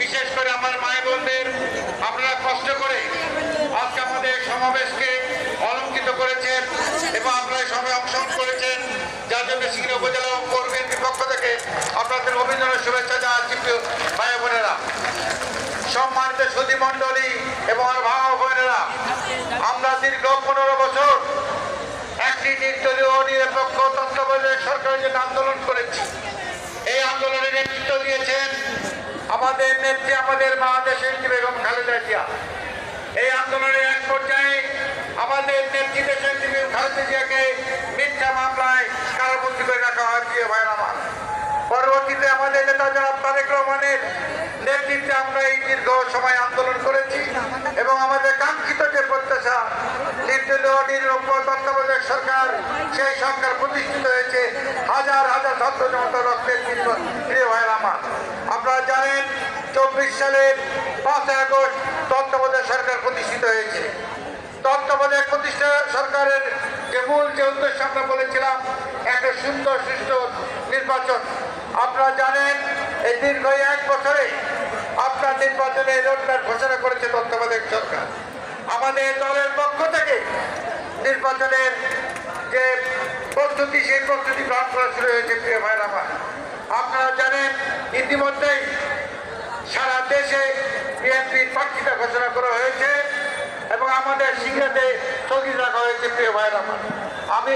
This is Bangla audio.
বিশেষ করে আমার মায় বোনদের, আপনারা কষ্ট করে আজকে আমাদের সমাবেশকে অলঙ্কিত করেছেন এবং আপনারা সবাই অংশগ্রহণ করেছেন। যার জন্য সিংহ উপজেলা কর্মীর পক্ষ থেকে আপনাদের অভিনন্দনের শুভেচ্ছা জানাচ্ছি প্রিয় ভাই বোনেরা সম্মানিত সুদী মণ্ডলী এবং আমার ভাই বোনেরা, আমরা দীর্ঘ পনেরো বছর একটি নির্দলীয় নিরপেক্ষ তত্ত্বাবধায়ক সরকারের জন্য আন্দোলন করেছি। এই আন্দোলনে নেতৃত্ব দিয়েছেন আমাদের নেত্রী, আমাদের বাংলাদেশের বেগম খালেদা জিয়া। এই আন্দোলনের এক পর্যায়ে আমাদের নেত্রী খালেদা নেতৃত্বে আমরা এই দীর্ঘ সময় আন্দোলন করেছি এবং আমাদের কাঙ্ক্ষিত যে প্রত্যাশা তত্ত্বাবধায়ক সরকার, সেই সরকার প্রতিষ্ঠিত হয়েছে হাজার হাজার ছাত্র জনতা রক্তের। প্রিয় ভাইয়ের আমার, আপনারা জানেন চব্বিশ সালের পাঁচই আগস্ট তত্ত্বাবধায়ক সরকার প্রতিষ্ঠিত হয়েছে তত্ত্বাবধায়ক প্রতিষ্ঠা সরকারের যে মূল যে উদ্দেশ্য আমরা বলেছিলাম, একটা সুন্দর, সুষ্ঠু নির্বাচন আপনারা জানেন এই দীর্ঘ এক বছরে নির্বাচনে রোডম্যাপ ঘোষণা করেছে তত্ত্বাবধায়ক সরকার। আমাদের দলের পক্ষ থেকে নির্বাচনের যে প্রস্তুতি, সেই প্রস্তুতি গ্রহণ করা শুরু হয়েছে, প্রিয় ভাইয়ের আমার। আপনারা জানেন, ইতিমধ্যেই সারা দেশে বিএনপির প্রার্থীতা ঘোষণা করা হয়েছে এবং আমাদের সিংহাতে স্থগিত রাখা হয়েছে, প্রিয় ভাইয়ের আমার। আমি